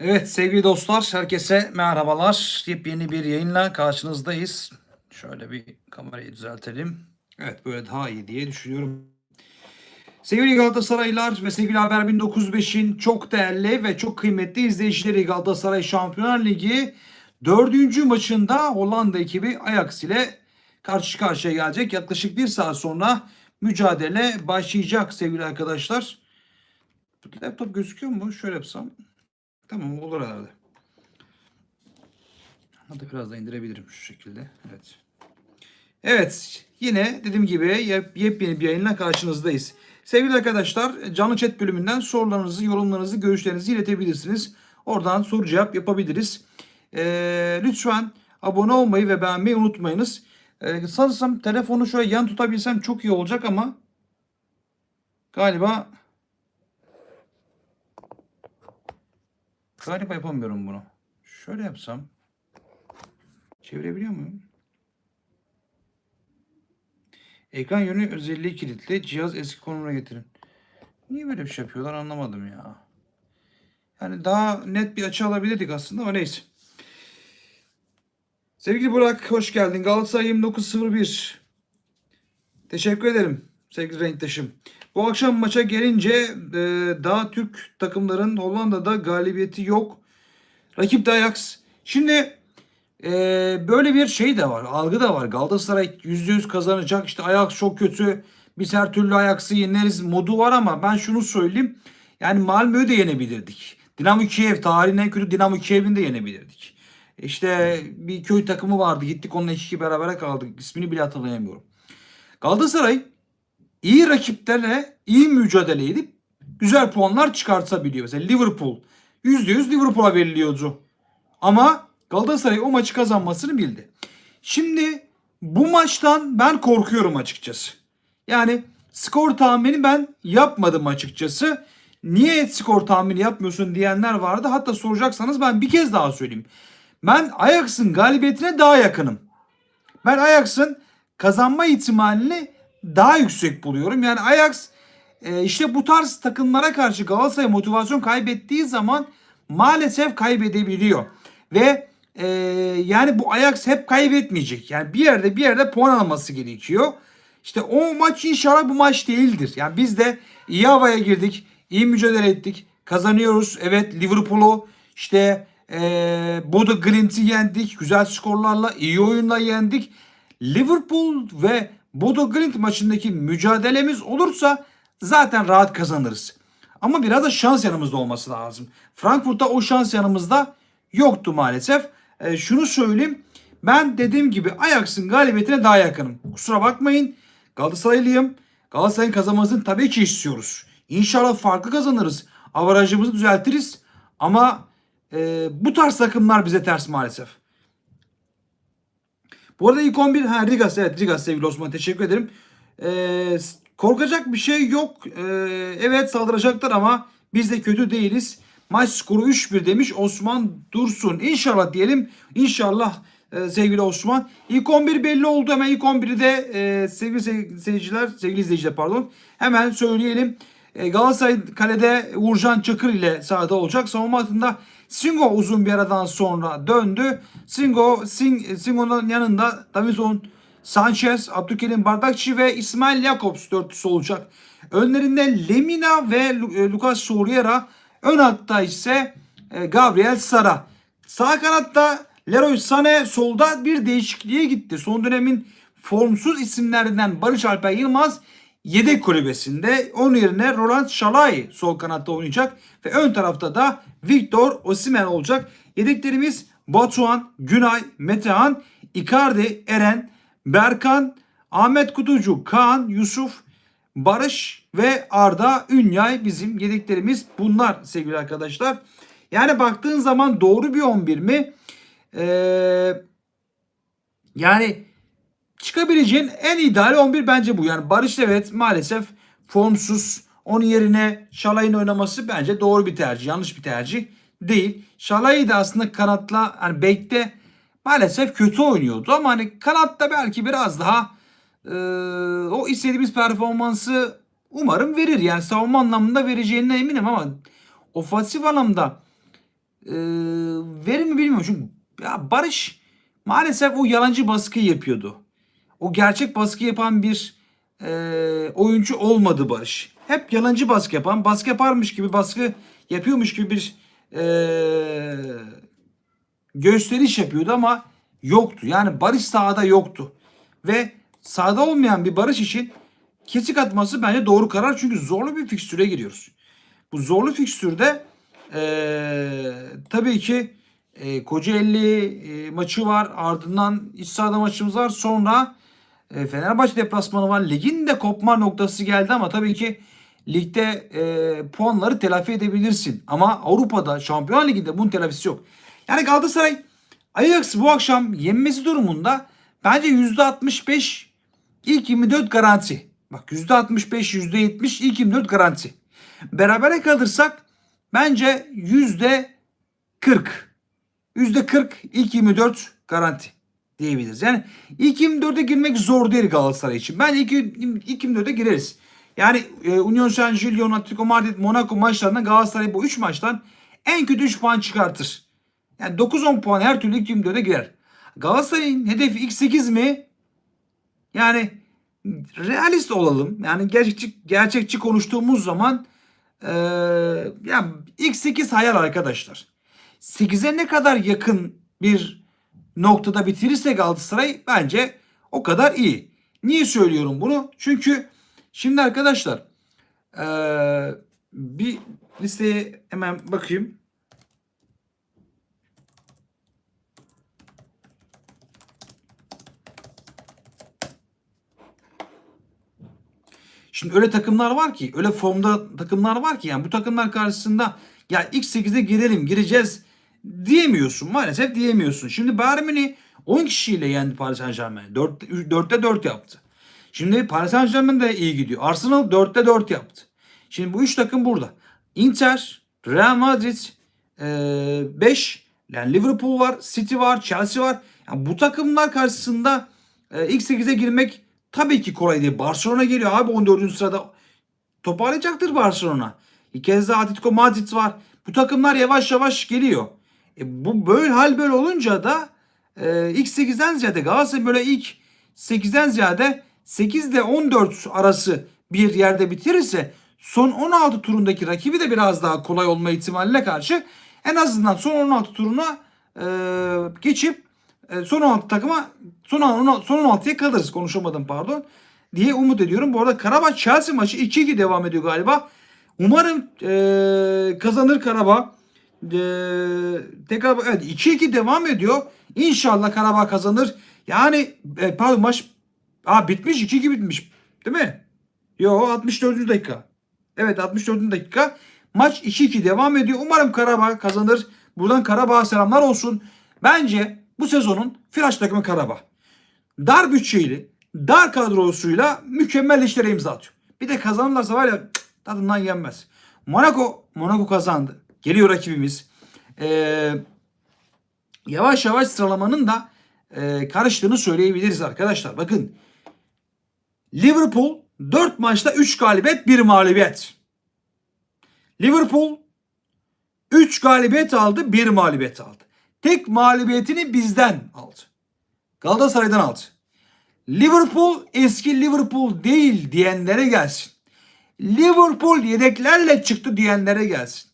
Evet sevgili dostlar herkese merhabalar. Yepyeni bir yayınla karşınızdayız. Şöyle bir kamerayı düzeltelim. Evet böyle daha iyi diye düşünüyorum. Sevgili Galatasaraylılar ve sevgili Haber 1905'in çok değerli ve çok kıymetli izleyicileri Galatasaray Şampiyonlar Ligi 4. maçında Hollanda ekibi Ajax ile karşı karşıya gelecek. Yaklaşık bir saat sonra mücadele başlayacak sevgili arkadaşlar. Laptop gözüküyor mu? Şöyle yapsam. Tamam olur herhalde. Hadi biraz da indirebilirim şu şekilde. Evet. Evet yine dediğim gibi yep- yepyeni bir yayınla karşınızdayız. Sevgili arkadaşlar canlı chat bölümünden sorularınızı, yorumlarınızı, görüşlerinizi iletebilirsiniz. Oradan soru cevap yapabiliriz. Ee, lütfen abone olmayı ve beğenmeyi unutmayınız. Ee, sanırsam telefonu şöyle yan tutabilsem çok iyi olacak ama galiba Galiba yapamıyorum bunu. Şöyle yapsam. Çevirebiliyor muyum? Ekran yönü özelliği kilitli. Cihaz eski konumuna getirin. Niye böyle bir şey yapıyorlar anlamadım ya. Yani daha net bir açı alabilirdik aslında ama neyse. Sevgili Burak hoş geldin. Galatasaray 2901. Teşekkür ederim sevgili renktaşım. Bu akşam maça gelince e, daha Türk takımların Hollanda'da galibiyeti yok. Rakip de Ajax. Şimdi e, böyle bir şey de var. Algı da var. Galatasaray %100 kazanacak. İşte Ajax çok kötü. Biz her türlü Ajax'ı yeneriz modu var ama ben şunu söyleyeyim. Yani Malmö'yü de yenebilirdik. Dinamo Kiev tarihin en kötü Dinamo Kiev'ini de yenebilirdik. İşte bir köy takımı vardı. Gittik onunla 2-2 berabere kaldık. İsmini bile hatırlayamıyorum. Galatasaray iyi rakiplerle iyi mücadele edip güzel puanlar çıkartabiliyor. Mesela Liverpool %100 Liverpool'a veriliyordu. Ama Galatasaray o maçı kazanmasını bildi. Şimdi bu maçtan ben korkuyorum açıkçası. Yani skor tahmini ben yapmadım açıkçası. Niye skor tahmini yapmıyorsun diyenler vardı. Hatta soracaksanız ben bir kez daha söyleyeyim. Ben Ajax'ın galibiyetine daha yakınım. Ben Ajax'ın kazanma ihtimalini daha yüksek buluyorum. Yani Ajax e, işte bu tarz takımlara karşı Galatasaray motivasyon kaybettiği zaman maalesef kaybedebiliyor. Ve e, yani bu Ajax hep kaybetmeyecek. Yani bir yerde bir yerde puan alması gerekiyor. İşte o maç inşallah bu maç değildir. Yani biz de iyi havaya girdik. iyi mücadele ettik. Kazanıyoruz. Evet Liverpool'u işte e, Bodo Glimt'i yendik. Güzel skorlarla iyi oyunla yendik. Liverpool ve Bodo Glimt maçındaki mücadelemiz olursa zaten rahat kazanırız. Ama biraz da şans yanımızda olması lazım. Frankfurt'ta o şans yanımızda yoktu maalesef. E, şunu söyleyeyim. Ben dediğim gibi Ajax'ın galibiyetine daha yakınım. Kusura bakmayın. Galatasaraylıyım. Galatasaray'ın kazanmasını tabii ki istiyoruz. İnşallah farklı kazanırız. Avarajımızı düzeltiriz. Ama e, bu tarz takımlar bize ters maalesef. Bu arada ilk 11 ha Rigas evet Rigas sevgili Osman teşekkür ederim. Ee, korkacak bir şey yok. Ee, evet saldıracaklar ama biz de kötü değiliz. Maç skoru 3-1 demiş Osman Dursun. İnşallah diyelim. İnşallah e, sevgili Osman. İlk 11 belli oldu. Hemen ilk 11'i de e, sevgili sey- seyirciler, sevgili izleyiciler pardon. Hemen söyleyelim. E, Galatasaray kalede Uğurcan Çakır ile sahada olacak. Savunma hattında Singo uzun bir aradan sonra döndü. Singo, Sing, Singo'nun yanında Davison Sanchez, Abdülkerim Bardakçı ve İsmail Jakobs dörtlüsü olacak. Önlerinde Lemina ve e, Lucas Soriera. Ön hatta ise e, Gabriel Sara. Sağ kanatta Leroy Sané solda bir değişikliğe gitti. Son dönemin formsuz isimlerinden Barış Alper Yılmaz yedek kulübesinde. Onun yerine Roland Şalay sol kanatta oynayacak ve ön tarafta da Victor Osimhen olacak. Yedeklerimiz Batuhan, Günay, Metehan, Icardi, Eren, Berkan, Ahmet Kutucu, Kaan, Yusuf, Barış ve Arda Ünyay bizim yedeklerimiz bunlar sevgili arkadaşlar. Yani baktığın zaman doğru bir 11 mi? Ee, yani çıkabileceğin en ideal 11 bence bu. Yani Barış evet maalesef formsuz. Onun yerine Şalay'ın oynaması bence doğru bir tercih. Yanlış bir tercih değil. Şalay'ı da aslında kanatla hani bekte maalesef kötü oynuyordu ama hani kanatta belki biraz daha e, o istediğimiz performansı umarım verir. Yani savunma anlamında vereceğine eminim ama ofansif anlamda e, verir mi bilmiyorum. Çünkü ya Barış maalesef o yalancı baskı yapıyordu. O gerçek baskı yapan bir e, oyuncu olmadı Barış. Hep yalancı baskı yapan, baskı yaparmış gibi, baskı yapıyormuş gibi bir e, gösteriş yapıyordu ama yoktu. Yani Barış sahada yoktu. Ve sahada olmayan bir Barış için kesik atması bence doğru karar. Çünkü zorlu bir fikstüre giriyoruz. Bu zorlu fikstürde eee tabii ki e, Kocaeli e, maçı var. Ardından iç sahada maçımız var. Sonra e, Fenerbahçe deplasmanı var. Ligin de kopma noktası geldi ama tabii ki ligde e, puanları telafi edebilirsin. Ama Avrupa'da Şampiyon Ligi'nde bunun telafisi yok. Yani Galatasaray Ajax bu akşam yenmesi durumunda bence %65 ilk 24 garanti. Bak %65 %70 ilk 24 garanti. Berabere kalırsak bence %40 %40 ilk 24 garanti diyebiliriz. Yani ilk 24'e girmek zor değil Galatasaray için. Ben ilk, ilk 24'e gireriz. Yani e, Union Saint-Gilloin, Atletico Madrid, Monaco maçlarından Galatasaray bu 3 maçtan en kötü 3 puan çıkartır. Yani 9-10 puan her türlü ilk 24'e girer. Galatasaray'ın hedefi ilk 8 mi? Yani realist olalım. Yani gerçekçi, gerçekçi konuştuğumuz zaman e, yani ilk 8 hayal arkadaşlar. 8'e ne kadar yakın bir noktada bitirirse Galatasaray bence o kadar iyi. Niye söylüyorum bunu? Çünkü şimdi arkadaşlar eee, bir listeye hemen bakayım. Şimdi öyle takımlar var ki, öyle formda takımlar var ki yani bu takımlar karşısında ya ilk 8'e girelim, gireceğiz diyemiyorsun. Maalesef diyemiyorsun. Şimdi Bayern Münih 10 kişiyle yendi Paris Saint Germain. 4, 4'te 4 yaptı. Şimdi Paris Saint Germain de iyi gidiyor. Arsenal 4'te 4 yaptı. Şimdi bu üç takım burada. Inter, Real Madrid 5, yani Liverpool var, City var, Chelsea var. Yani bu takımlar karşısında e, ilk 8'e girmek tabii ki kolay değil. Barcelona geliyor abi 14. sırada. Toparlayacaktır Barcelona. Bir kez daha Atletico Madrid var. Bu takımlar yavaş yavaş geliyor. E bu böyle hal böyle olunca da e, ilk 8'den ziyade Galatasaray böyle ilk 8'den ziyade 8 ile 14 arası bir yerde bitirirse son 16 turundaki rakibi de biraz daha kolay olma ihtimaline karşı en azından son 16 turuna e, geçip e, son 16 takıma son 16, son 16'ya kalırız konuşamadım pardon diye umut ediyorum. Bu arada Karabağ Chelsea maçı 2-2 devam ediyor galiba. Umarım e, kazanır Karabağ. E, tekrar evet 2-2 devam ediyor. İnşallah Karabağ kazanır. Yani e, pardon maç Aa bitmiş 2-2 bitmiş. Değil mi? Yo 64. dakika. Evet 64. dakika. Maç 2-2 devam ediyor. Umarım Karabağ kazanır. Buradan Karabağ'a selamlar olsun. Bence bu sezonun flash takımı Karabağ. Dar bütçeli, dar kadrosuyla mükemmel işlere imza atıyor. Bir de kazanırlarsa var ya tadından yenmez. Monaco, Monaco kazandı. Geliyor rakibimiz. Ee, yavaş yavaş sıralamanın da e, karıştığını söyleyebiliriz arkadaşlar. Bakın Liverpool 4 maçta 3 galibiyet 1 mağlubiyet. Liverpool 3 galibiyet aldı 1 mağlubiyet aldı. Tek mağlubiyetini bizden aldı. Galatasaray'dan aldı. Liverpool eski Liverpool değil diyenlere gelsin. Liverpool yedeklerle çıktı diyenlere gelsin.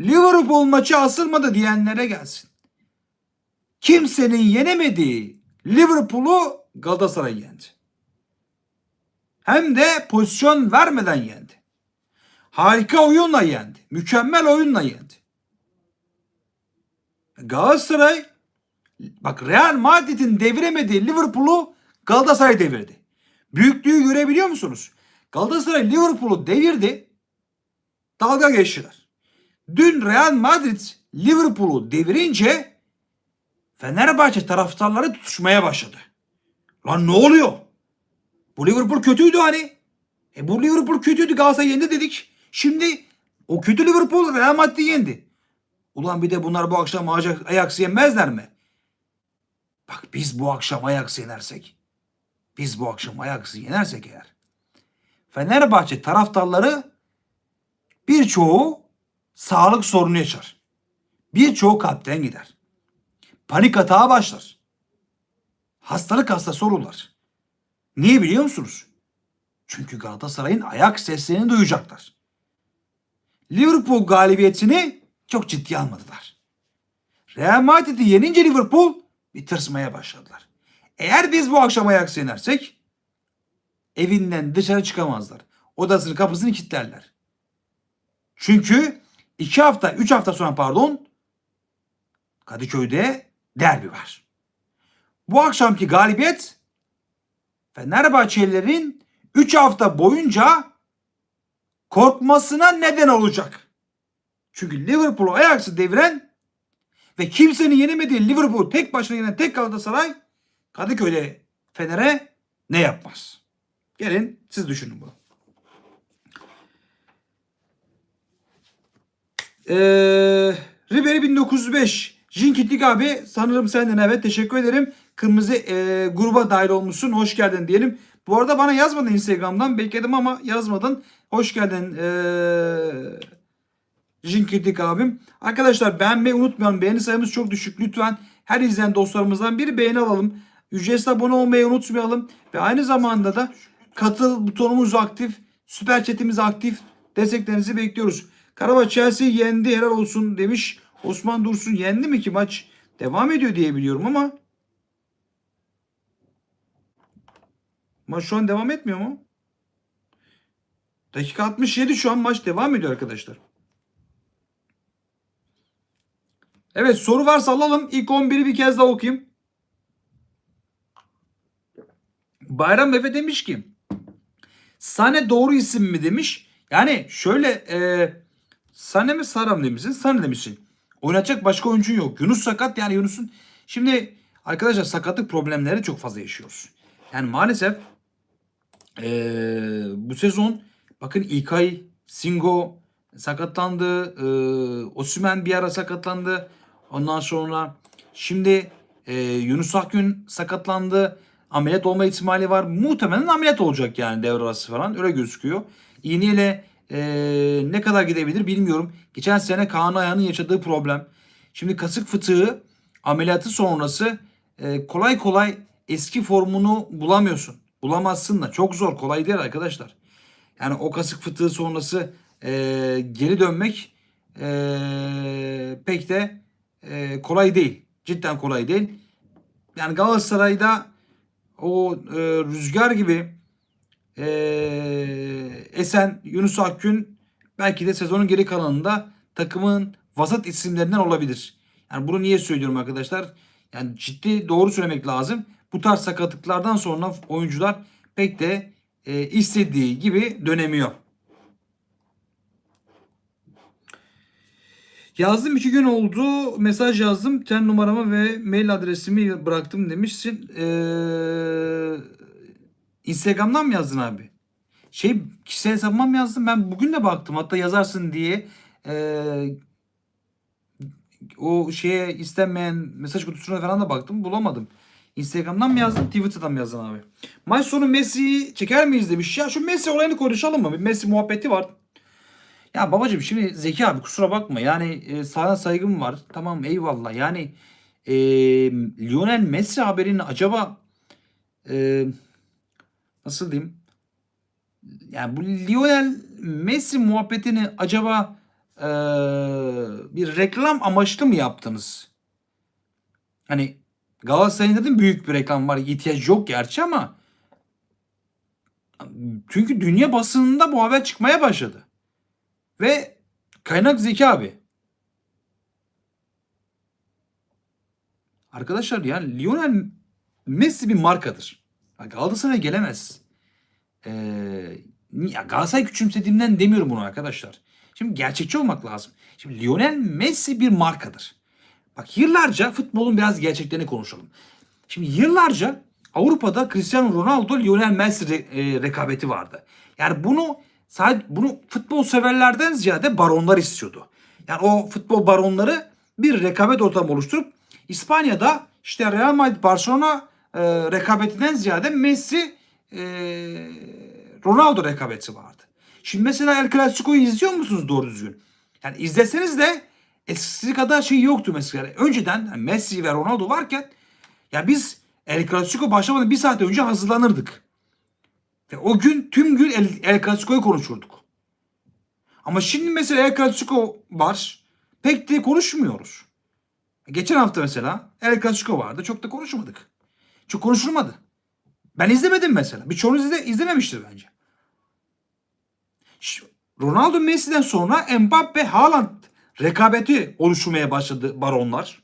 Liverpool maçı asılmadı diyenlere gelsin. Kimsenin yenemediği Liverpool'u Galatasaray yendi. Hem de pozisyon vermeden yendi. Harika oyunla yendi. Mükemmel oyunla yendi. Galatasaray bak Real Madrid'in deviremediği Liverpool'u Galatasaray devirdi. Büyüklüğü görebiliyor musunuz? Galatasaray Liverpool'u devirdi. Dalga geçtiler. Dün Real Madrid Liverpool'u devirince Fenerbahçe taraftarları tutuşmaya başladı. Lan ne oluyor? Bu Liverpool kötüydü hani. E bu Liverpool kötüydü Galatasaray yendi dedik. Şimdi o kötü Liverpool Real Madrid'i yendi. Ulan bir de bunlar bu akşam Ajax, Ajax yenmezler mi? Bak biz bu akşam Ajax yenersek, biz bu akşam Ajax'ı yenersek eğer, Fenerbahçe taraftarları birçoğu sağlık sorunu yaşar. birçoğu kalpten gider. Panik atağa başlar. Hastalık hastası olurlar. Niye biliyor musunuz? Çünkü Galatasaray'ın ayak seslerini duyacaklar. Liverpool galibiyetini çok ciddiye almadılar. Real Madrid'i yenince Liverpool bir tırsmaya başladılar. Eğer biz bu akşam ayak yenersek evinden dışarı çıkamazlar. Odasının kapısını kilitlerler. Çünkü iki hafta, üç hafta sonra pardon Kadıköy'de derbi var. Bu akşamki galibiyet Fenerbahçelilerin 3 hafta boyunca korkmasına neden olacak. Çünkü Liverpool'u ayaksı deviren ve kimsenin yenemediği Liverpool tek başına yenen tek Galatasaray Kadıköy'de Fener'e ne yapmaz? Gelin siz düşünün bunu. Ee, Ribery 1905. Jinkitlik abi sanırım senden evet teşekkür ederim. Kırmızı e, gruba dahil olmuşsun. Hoş geldin diyelim. Bu arada bana yazmadın Instagram'dan. Bekledim ama yazmadın. Hoş geldin ee, Jinkitlik abim. Arkadaşlar beğenmeyi unutmayalım. Beğeni sayımız çok düşük. Lütfen her izleyen dostlarımızdan bir beğeni alalım. Ücretsiz abone olmayı unutmayalım. Ve aynı zamanda da katıl butonumuz aktif. Süper chatimiz aktif. Desteklerinizi bekliyoruz. Karabağ Chelsea yendi helal olsun demiş. Osman Dursun yendi mi ki maç? Devam ediyor diye biliyorum ama. Maç şu an devam etmiyor mu? Dakika 67 şu an maç devam ediyor arkadaşlar. Evet soru varsa alalım. İlk 11'i bir kez daha okuyayım. Bayram Efe demiş ki Sane doğru isim mi demiş. Yani şöyle e, Sane mi Saram demişsin? Sane demişsin. Oynatacak başka oyuncu yok. Yunus sakat yani Yunus'un şimdi arkadaşlar sakatlık problemleri çok fazla yaşıyoruz. Yani maalesef e, bu sezon bakın İlkay, Singo sakatlandı. E, Osimhen bir ara sakatlandı. Ondan sonra şimdi e, Yunus Akgün sakatlandı. Ameliyat olma ihtimali var. Muhtemelen ameliyat olacak yani devre arası falan. Öyle gözüküyor. İğneyle e, ne kadar gidebilir bilmiyorum. Geçen sene Kaan Ayhan'ın yaşadığı problem. Şimdi kasık fıtığı ameliyatı sonrası e, kolay kolay eski formunu bulamıyorsun. Bulamazsın da. Çok zor. Kolay değil arkadaşlar. Yani o kasık fıtığı sonrası e, geri dönmek e, pek de e, kolay değil. Cidden kolay değil. Yani Galatasaray'da o e, rüzgar gibi e, esen Yunus Akgün belki de sezonun geri kalanında takımın vasat isimlerinden olabilir. Yani bunu niye söylüyorum arkadaşlar? Yani ciddi doğru söylemek lazım. Bu tarz sakatlıklardan sonra oyuncular pek de e, istediği gibi dönemiyor. Yazdım iki gün oldu. Mesaj yazdım. Ten numaramı ve mail adresimi bıraktım demişsin. Ee, Instagram'dan mı yazdın abi? Şey kişisel hesabıma mı yazdın? Ben bugün de baktım. Hatta yazarsın diye. Ee, o şeye istenmeyen mesaj kutusuna falan da baktım. Bulamadım. Instagram'dan mı yazdın? Twitter'dan mı yazdın abi? Maç sonu Messi'yi çeker miyiz demiş. Ya şu Messi olayını konuşalım mı? Bir Messi muhabbeti var. Ya babacım şimdi Zeki abi kusura bakma yani e, sana saygım var. Tamam eyvallah yani e, Lionel Messi haberinin acaba e, nasıl diyeyim? Yani bu Lionel Messi muhabbetini acaba e, bir reklam amaçlı mı yaptınız? Hani Galatasaray'ın dedim büyük bir reklam var. ihtiyaç yok gerçi ama çünkü dünya basınında bu haber çıkmaya başladı. Ve kaynak Zeki abi. Arkadaşlar yani Lionel Messi bir markadır. Galatasaray gelemez. Ee, Galatasaray küçümsediğimden demiyorum bunu arkadaşlar. Şimdi gerçekçi olmak lazım. Şimdi Lionel Messi bir markadır. Bak yıllarca futbolun biraz gerçeklerini konuşalım. Şimdi yıllarca Avrupa'da Cristiano Ronaldo Lionel Messi re- e, rekabeti vardı. Yani bunu sadece bunu futbol severlerden ziyade baronlar istiyordu. Yani o futbol baronları bir rekabet ortamı oluşturup İspanya'da işte Real Madrid Barcelona e, rekabetinden ziyade Messi e, Ronaldo rekabeti vardı. Şimdi mesela El Clasico'yu izliyor musunuz doğru düzgün? Yani izleseniz de eskisi kadar şey yoktu mesela. Önceden yani Messi ve Ronaldo varken ya biz El Clasico başlamadan bir saat önce hazırlanırdık. Ve o gün tüm gün El, El Clasico'yu konuşurduk. Ama şimdi mesela El Clasico var. Pek de konuşmuyoruz. Geçen hafta mesela El Clasico vardı. Çok da konuşmadık. Çok konuşulmadı. Ben izlemedim mesela. Birçoğunuz izle, izlememiştir bence. Ronaldo Messi'den sonra Mbappe Haaland rekabeti oluşmaya başladı baronlar.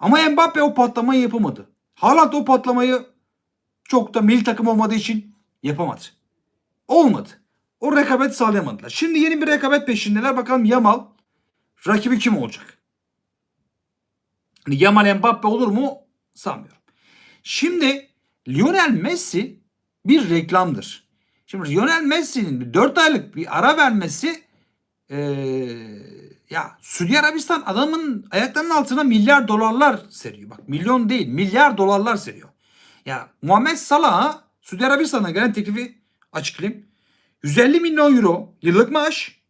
Ama Mbappe o patlamayı yapamadı. Haaland o patlamayı çok da milli takım olmadığı için yapamadı. Olmadı. O rekabet sağlayamadılar. Şimdi yeni bir rekabet peşindeler. Bakalım Yamal rakibi kim olacak? Hani Yamal Mbappe olur mu? Sanmıyorum. Şimdi Lionel Messi bir reklamdır. Şimdi Lionel Messi'nin 4 aylık bir ara vermesi eee, ya Suudi Arabistan adamın ayaklarının altına milyar dolarlar seriyor. Bak milyon değil milyar dolarlar seriyor. Ya Muhammed Salah'a Suudi Arabistan'a gelen teklifi açıklayayım. 150 milyon euro yıllık maaş.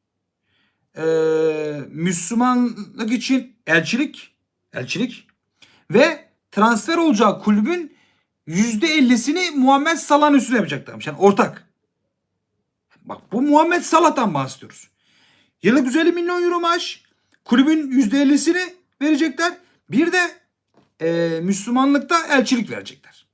Eee, Müslümanlık için elçilik. Elçilik. Ve transfer olacağı kulübün %50'sini Muhammed Salah'ın üstüne yapacaklarmış. Yani ortak. Bak bu Muhammed Salah'tan bahsediyoruz. Yıllık 150 milyon euro maaş. Kulübün %50'sini verecekler. Bir de e, Müslümanlıkta elçilik verecekler.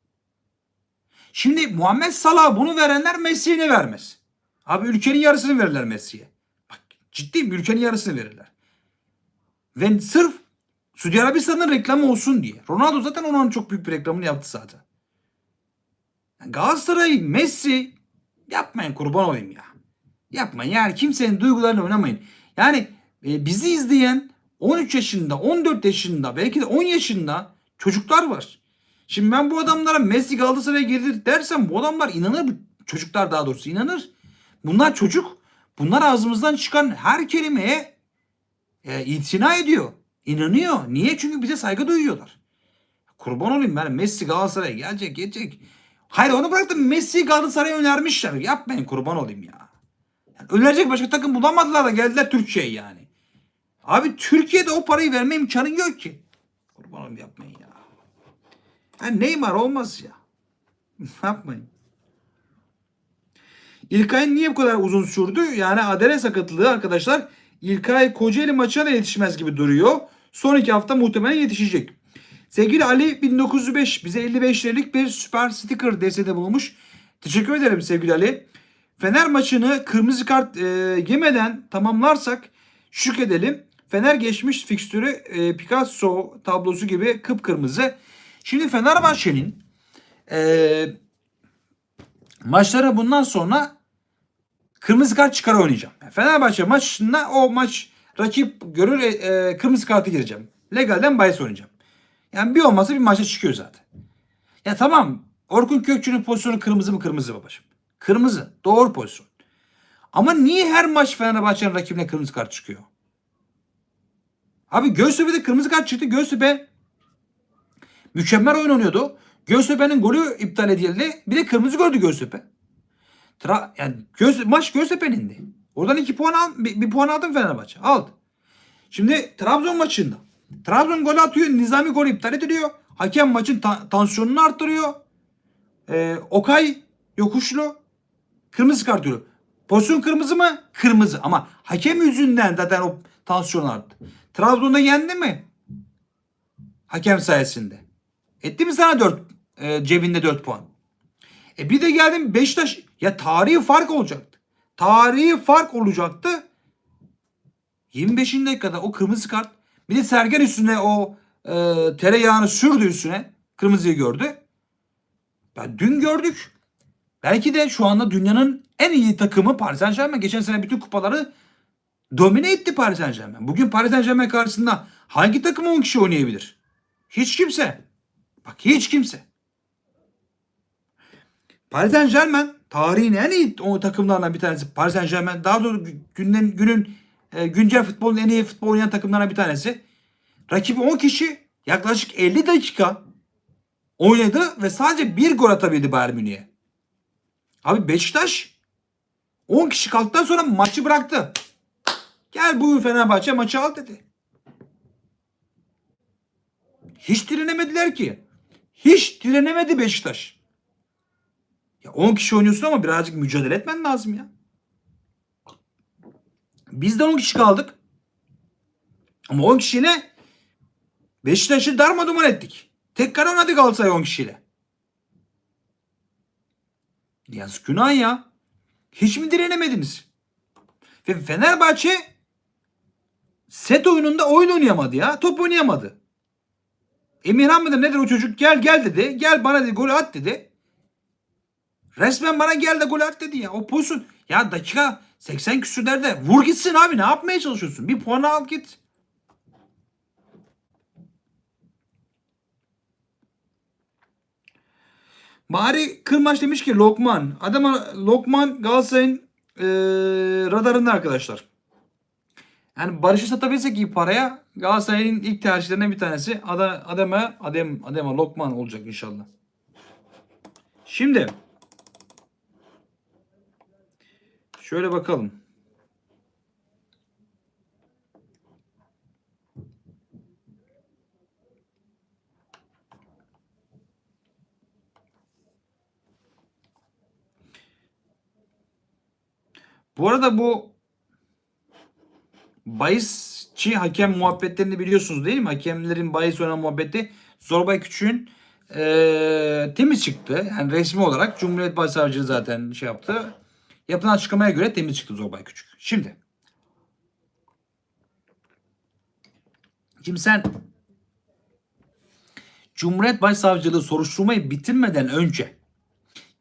Şimdi Muhammed Salah bunu verenler Messi'ye ne vermez? Abi ülkenin yarısını verirler Messi'ye. Bak ciddiyim ülkenin yarısını verirler. Ve sırf Suudi Arabistan'ın reklamı olsun diye. Ronaldo zaten onun çok büyük bir reklamını yaptı zaten. Galatasaray, Messi yapmayın kurban olayım ya. Yapmayın yani kimsenin duygularıyla oynamayın. Yani e, bizi izleyen 13 yaşında, 14 yaşında, belki de 10 yaşında çocuklar var. Şimdi ben bu adamlara Messi Galatasaray'a gelir dersem bu adamlar inanır. Çocuklar daha doğrusu inanır. Bunlar çocuk. Bunlar ağzımızdan çıkan her kelimeye e, itina ediyor. İnanıyor. Niye? Çünkü bize saygı duyuyorlar. Kurban olayım ben Messi Galatasaray'a gelecek gelecek. Hayır onu bıraktım Messi Galatasaray'a önermişler. Yapmayın kurban olayım ya. Yani önerecek başka takım bulamadılar da geldiler Türkiye'ye yani. Abi Türkiye'de o parayı verme imkanı yok ki. Kurban olayım yapmayın ya. Yani Neymar olmaz ya. yapmayın. İlkay'ın niye bu kadar uzun sürdü? Yani Adele sakatlığı arkadaşlar İlkay Kocaeli maçına da yetişmez gibi duruyor. Son iki hafta muhtemelen yetişecek. Sevgili Ali 1905 bize 55 liralık bir süper sticker desteğinde bulunmuş. Teşekkür ederim sevgili Ali. Fener maçını kırmızı kart e, yemeden tamamlarsak şükredelim. Fener geçmiş fikstürü e, Picasso tablosu gibi kıpkırmızı. Şimdi Fenerbahçe'nin e, maçları bundan sonra kırmızı kart çıkar oynayacağım. Fenerbahçe maçında o maç rakip görür e, e, kırmızı kartı gireceğim. Legalden bahis oynayacağım. Yani bir olmazsa bir maça çıkıyor zaten. Ya tamam Orkun Kökçü'nün pozisyonu kırmızı mı kırmızı babacığım. Kırmızı. Doğru pozisyon. Ama niye her maç Fenerbahçe'nin rakibine kırmızı kart çıkıyor? Abi Göztepe'de kırmızı kart çıktı. Göztepe mükemmel oyun oynuyordu. Göztepe'nin golü iptal edildi. Bir de kırmızı gördü Göztepe. Tra yani Göz maç Göztepe'nindi. Oradan iki puan al, bir, bir puan aldın Fenerbahçe. Aldı. Şimdi Trabzon maçında. Trabzon gol atıyor. Nizami gol iptal ediliyor. Hakem maçın ta- tansiyonunu arttırıyor. Ee, Okay yokuşlu. Kırmızı kart diyor. Pozisyon kırmızı mı? Kırmızı. Ama hakem yüzünden zaten o tansiyon arttı. Trabzon'da yendi mi? Hakem sayesinde. Etti mi sana 4 cebinde 4 puan? E bir de geldim Beşiktaş ya tarihi fark olacaktı. Tarihi fark olacaktı. 25. dakikada o kırmızı kart bir de Sergen üstüne o e, tereyağını sürdü üstüne. Kırmızıyı gördü. Ben dün gördük. Belki de şu anda dünyanın en iyi takımı Paris Saint Germain. Geçen sene bütün kupaları domine etti Paris Saint Germain. Bugün Paris Saint Germain karşısında hangi takım 10 kişi oynayabilir? Hiç kimse. Bak hiç kimse. Paris Saint Germain tarihin en iyi o takımlarından bir tanesi. Paris Saint Germain daha doğrusu günün, günün e, güncel futbolun en iyi futbol oynayan takımlarından bir tanesi. Rakibi 10 kişi yaklaşık 50 dakika oynadı ve sadece bir gol atabildi Bayern Münih'e. Abi Beşiktaş 10 kişi kalktıktan sonra maçı bıraktı. Gel buyur Fenerbahçe maçı al dedi. Hiç direnemediler ki. Hiç direnemedi Beşiktaş. Ya 10 kişi oynuyorsun ama birazcık mücadele etmen lazım ya. Biz de 10 kişi kaldık. Ama 10 kişiyle Beşiktaş'ı darmaduman ettik. Tek kare oynadı Galatasaray 10 kişiyle. Yazık günah ya. Hiç mi direnemediniz? Ve Fenerbahçe set oyununda oyun oynayamadı ya. Top oynayamadı. Emirhan mıdır nedir o çocuk? Gel gel dedi. Gel bana dedi golü at dedi. Resmen bana gel de gol at dedi ya. O pozisyon. Ya dakika 80 küsürlerde vur gitsin abi. Ne yapmaya çalışıyorsun? Bir puanı al git. Bari Kırmaç demiş ki Lokman. Adama Lokman Galatasaray'ın eee radarında arkadaşlar. Yani Barış'ı satabilsek iyi paraya Galatasaray'ın ilk tercihlerinden bir tanesi Ada, Adem'e Adem Adem'e Lokman olacak inşallah. Şimdi şöyle bakalım. Bu arada bu bahisçi hakem muhabbetlerini biliyorsunuz değil mi? Hakemlerin bahis oynanan muhabbeti Zorbay Küçük'ün eee, temiz çıktı. Yani resmi olarak Cumhuriyet Başsavcılığı zaten şey yaptı. Yapılan açıklamaya göre temiz çıktı Zorbay Küçük. Şimdi Şimdi sen Cumhuriyet Başsavcılığı soruşturmayı bitirmeden önce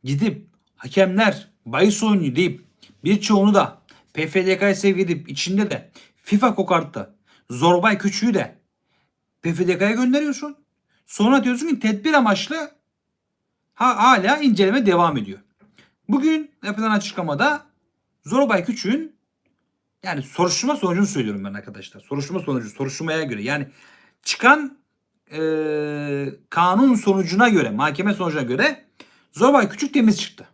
gidip hakemler bahis oynuyor deyip birçoğunu da PFDK'ya sevk edip içinde de FIFA kokarttı. Zorbay Küçüğü de PFDK'ya gönderiyorsun. Sonra diyorsun ki tedbir amaçlı ha, hala inceleme devam ediyor. Bugün yapılan açıklamada Zorbay Küçük'ün yani soruşturma sonucunu söylüyorum ben arkadaşlar. Soruşturma sonucu, soruşturmaya göre. Yani çıkan eee, kanun sonucuna göre, mahkeme sonucuna göre Zorbay Küçük temiz çıktı.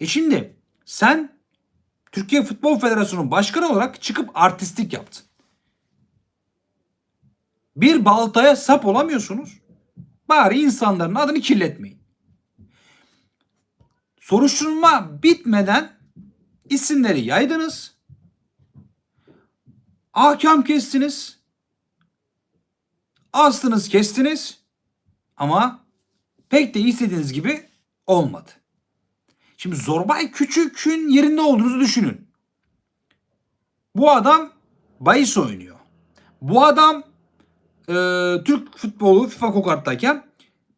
E şimdi sen Türkiye Futbol Federasyonu Başkanı olarak çıkıp artistlik yaptın. Bir baltaya sap olamıyorsunuz. Bari insanların adını kirletmeyin. Soruşturma bitmeden isimleri yaydınız. Ahkam kestiniz. Astınız kestiniz. Ama pek de istediğiniz gibi olmadı. Şimdi Zorbay Küçük'ün yerinde olduğunuzu düşünün. Bu adam bahis oynuyor. Bu adam e, Türk futbolu FIFA kokarttayken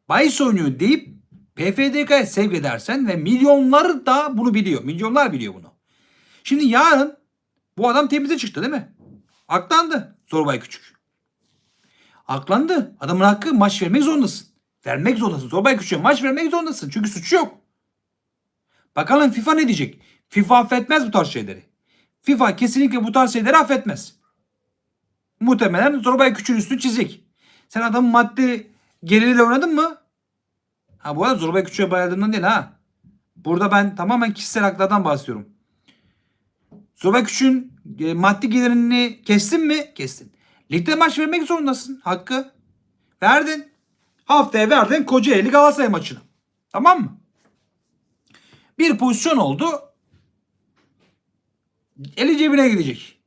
bahis oynuyor deyip PFDK'ya sevk edersen ve milyonlar da bunu biliyor. Milyonlar biliyor bunu. Şimdi yarın bu adam temize çıktı değil mi? Aklandı Zorbay Küçük. Aklandı. Adamın hakkı maç vermek zorundasın. Vermek zorundasın. Zorbay Küçük'e maç vermek zorundasın. Çünkü suçu yok. Bakalım FIFA ne diyecek? FIFA affetmez bu tarz şeyleri. FIFA kesinlikle bu tarz şeyleri affetmez. Muhtemelen Zorbay Küçük'ün üstünü çizecek. Sen adamın maddi geliriyle oynadın mı? Ha bu arada Zorbay Küçük'e bayıldığından değil ha. Burada ben tamamen kişisel haklardan bahsediyorum. Zorbay Küçük'ün e, maddi gelirini kestin mi? Kestin. Ligde maç vermek zorundasın. Hakkı. Verdin. Haftaya verdin Kocaeli Galatasaray maçını. Tamam mı? Bir pozisyon oldu. Eli cebine gidecek.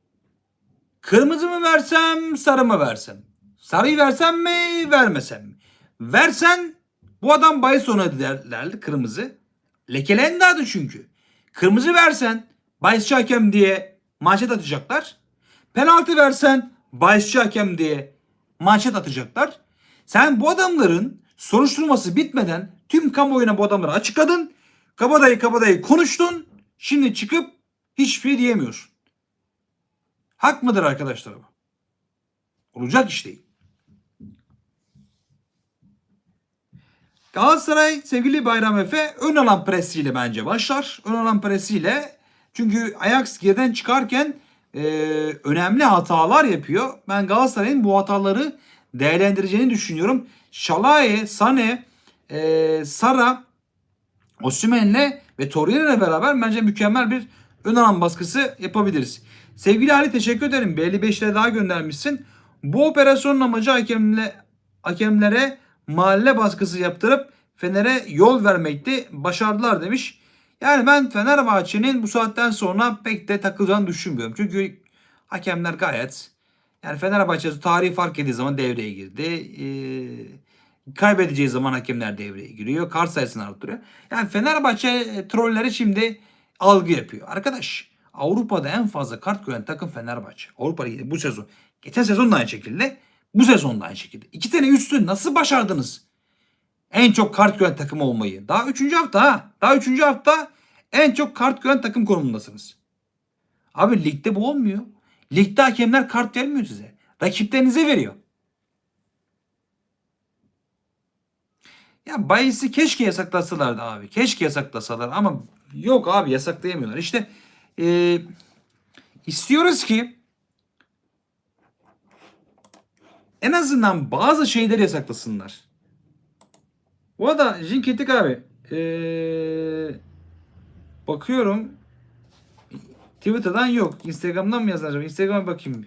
Kırmızı mı versem, sarı mı versem? Sarıyı versem mi, vermesem mi? Versen bu adam bahis oynadı derlerdi kırmızı. Lekelendi adı çünkü. Kırmızı versen bahisçi hakem diye manşet atacaklar. Penaltı versen bahisçi hakem diye manşet atacaklar. Sen bu adamların soruşturması bitmeden tüm kamuoyuna bu adamları açıkladın. Kabadayı kabadayı konuştun. Şimdi çıkıp hiçbir şey diyemiyorsun. Hak mıdır arkadaşlar bu? Olacak iş değil. Galatasaray sevgili Bayram Efe ön alan presiyle bence başlar. Ön alan presiyle çünkü Ajax geriden çıkarken e, önemli hatalar yapıyor. Ben Galatasaray'ın bu hataları değerlendireceğini düşünüyorum. Şalaye, Sane, e, Sara, Osimhen'le ve Torreira'yla beraber bence mükemmel bir ön alan baskısı yapabiliriz. Sevgili Ali teşekkür ederim. 55 lira daha göndermişsin. Bu operasyonun amacı hakemle, hakemlere mahalle baskısı yaptırıp Fener'e yol vermekti. Başardılar demiş. Yani ben Fenerbahçe'nin bu saatten sonra pek de takılacağını düşünmüyorum. Çünkü hakemler gayet yani Fenerbahçe tarihi fark ettiği zaman devreye girdi. Ee, kaybedeceği zaman hakemler devreye giriyor. Kart sayısını arttırıyor. Yani Fenerbahçe e, trolleri şimdi algı yapıyor. Arkadaş Avrupa'da en fazla kart gören takım Fenerbahçe. Avrupa Ligi'de bu sezon. Geçen sezon da aynı şekilde. Bu sezon da aynı şekilde. İki sene üstü nasıl başardınız? En çok kart gören takım olmayı. Daha üçüncü hafta ha. Daha üçüncü hafta en çok kart gören takım konumundasınız. Abi ligde bu olmuyor. Ligde hakemler kart vermiyor size. Rakiplerinize veriyor. Ya bahisi keşke yasaklasalardı abi. Keşke yasaklasalar ama yok abi yasaklayamıyorlar. İşte e, istiyoruz ki en azından bazı şeyleri yasaklasınlar. Bu arada Jinketik abi ee, bakıyorum Twitter'dan yok. Instagram'dan mı yazacağım? Instagram'a bakayım.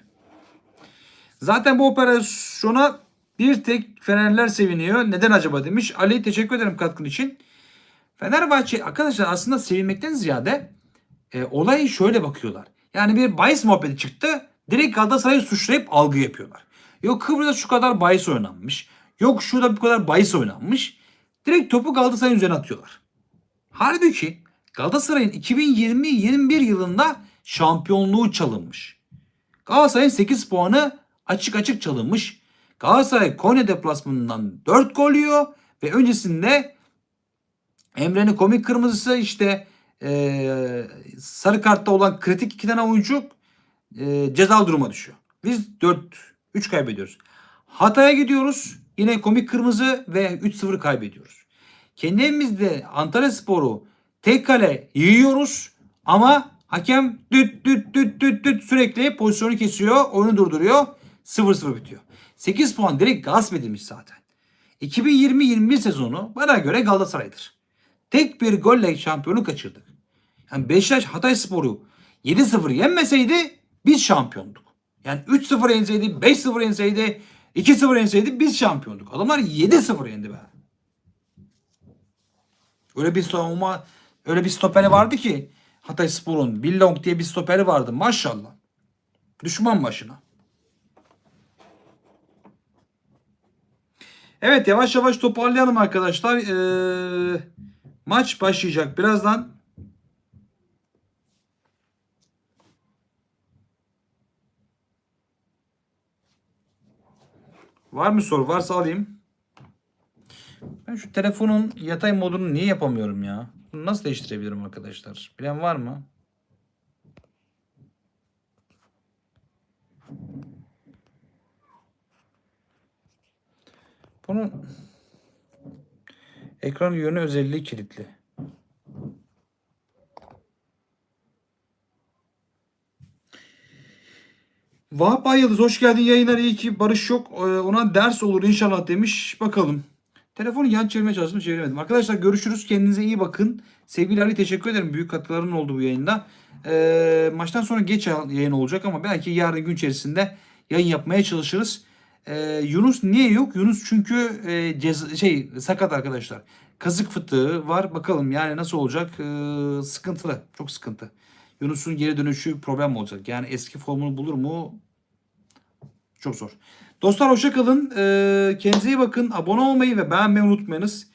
Zaten bu operasyona bir tek Fenerler seviniyor. Neden acaba demiş. Ali teşekkür ederim katkın için. Fenerbahçe arkadaşlar aslında sevinmekten ziyade e, olayı şöyle bakıyorlar. Yani bir bahis muhabbeti çıktı. Direkt Galatasaray'ı suçlayıp algı yapıyorlar. Yok Kıbrıs'ta şu kadar bahis oynanmış. Yok şurada bu kadar bahis oynanmış. Direkt topu Galatasaray'ın üzerine atıyorlar. Halbuki Galatasaray'ın 2020-21 yılında şampiyonluğu çalınmış. Galatasaray'ın 8 puanı açık açık çalınmış. Galatasaray Konya deplasmanından 4 gol yiyor ve öncesinde Emre'nin komik kırmızısı işte eee, sarı kartta olan kritik iki tane oyuncu eee ceza duruma düşüyor. Biz 4-3 kaybediyoruz. Hatay'a gidiyoruz. Yine komik kırmızı ve 3-0 kaybediyoruz. Kendi evimizde Antalya Sporu tek kale yiyoruz ama hakem düt düt düt düt düt sürekli pozisyonu kesiyor, oyunu durduruyor. 0-0 bitiyor. 8 puan direkt gasp edilmiş zaten. 2020-21 sezonu bana göre Galatasaray'dır. Tek bir golle şampiyonu kaçırdık. Yani Beşiktaş Hatay Sporu 7-0 yenmeseydi biz şampiyonduk. Yani 3-0 yenseydi, 5-0 yenseydi, 2-0 yenseydi biz şampiyonduk. Adamlar 7-0 yendi be. Öyle bir savunma, öyle bir stoperi vardı ki Hatay Spor'un Billong diye bir stoperi vardı maşallah. Düşman başına. Evet yavaş yavaş toparlayalım arkadaşlar. Ee, maç başlayacak birazdan. Var mı soru? Varsa alayım. Ben şu telefonun yatay modunu niye yapamıyorum ya? Bunu nasıl değiştirebilirim arkadaşlar? Bilen var mı? Bunun ekran yönü özelliği kilitli. Vahap Ay hoş geldin yayınlar iyi ki Barış yok Ee, ona ders olur inşallah demiş bakalım. Telefonu yan çevirmeye çalıştım çeviremedim. Arkadaşlar görüşürüz kendinize iyi bakın. Sevgili Ali teşekkür ederim büyük katkıların oldu bu yayında. Ee, maçtan sonra geç yayın olacak ama belki yarın gün içerisinde yayın yapmaya çalışırız. Ee, Yunus niye yok? Yunus çünkü e, ceza- şey sakat arkadaşlar. Kazık fıtığı var. Bakalım yani nasıl olacak? Ee, sıkıntılı. Çok sıkıntı. Yunus'un geri dönüşü problem olacak. Yani eski formunu bulur mu? Çok zor. Dostlar hoşça kalın. Ee, kendinize iyi bakın. Abone olmayı ve beğenmeyi unutmayınız.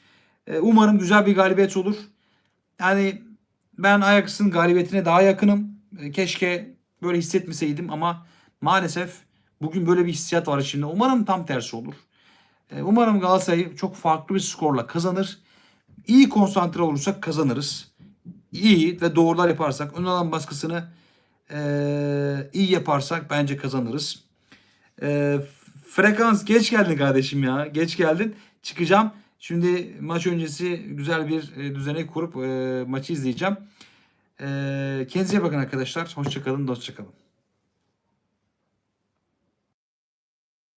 Ee, umarım güzel bir galibiyet olur. Yani ben Ajax'ın galibiyetine daha yakınım. Ee, keşke böyle hissetmeseydim ama maalesef bugün böyle bir hissiyat var içimde. Umarım tam tersi olur. Ee, umarım Galatasaray çok farklı bir skorla kazanır. İyi konsantre olursak kazanırız. İyi ve doğrular yaparsak, ön alan baskısını eee, iyi yaparsak bence kazanırız. Eee, frekans geç geldin kardeşim ya. Geç geldin. Çıkacağım. Şimdi maç öncesi güzel bir e, düzenek kurup e, maçı izleyeceğim. E, kendinize bakın arkadaşlar. Hoşçakalın, dostçakalın.